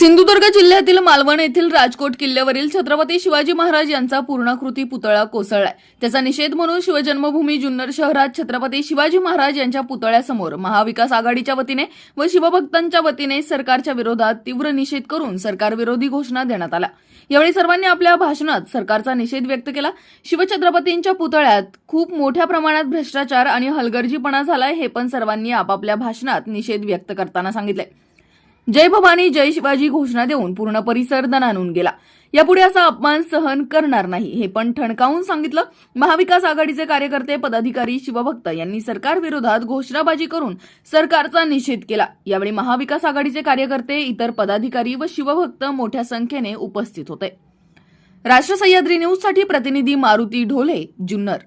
सिंधुदुर्ग जिल्ह्यातील मालवण येथील राजकोट किल्ल्यावरील छत्रपती शिवाजी महाराज यांचा पूर्णाकृती पुतळा कोसळलाय. त्याचा निषेध म्हणून शिवजन्मभूमी जुन्नर शहरात छत्रपती शिवाजी महाराज यांच्या पुतळ्यासमोर महाविकास आघाडीच्या वतीने व शिवभक्तांच्या वतीने सरकारच्या विरोधात तीव्र निषेध करून सरकारविरोधी घोषणा देण्यात आल्या. यावेळी सर्वांनी आपल्या भाषणात सरकारचा निषेध व्यक्त केला. शिवछत्रपतींच्या पुतळ्यात खूप मोठ्या प्रमाणात भ्रष्टाचार आणि हलगर्जीपणा झालाय हे पण सर्वांनी आपापल्या भाषणात निषेध व्यक्त करताना सांगितले जय भवानी जय शिवाजी घोषणा देऊन पूर्ण परिसर दणानून गेला. यापुढे असा अपमान सहन करणार नाही. हे पण ठणकावून सांगितलं. महाविकास आघाडीचे कार्यकर्ते पदाधिकारी शिवभक्त यांनी सरकारविरोधात घोषणाबाजी करून सरकारचा निषेध केला. यावेळी महाविकास आघाडीचे कार्यकर्ते इतर पदाधिकारी व शिवभक्त मोठ्या संख्येने उपस्थित होते. राष्ट्र सह्याद्री न्यूजसाठी प्रतिनिधी मारुती ढोले जुन्नर.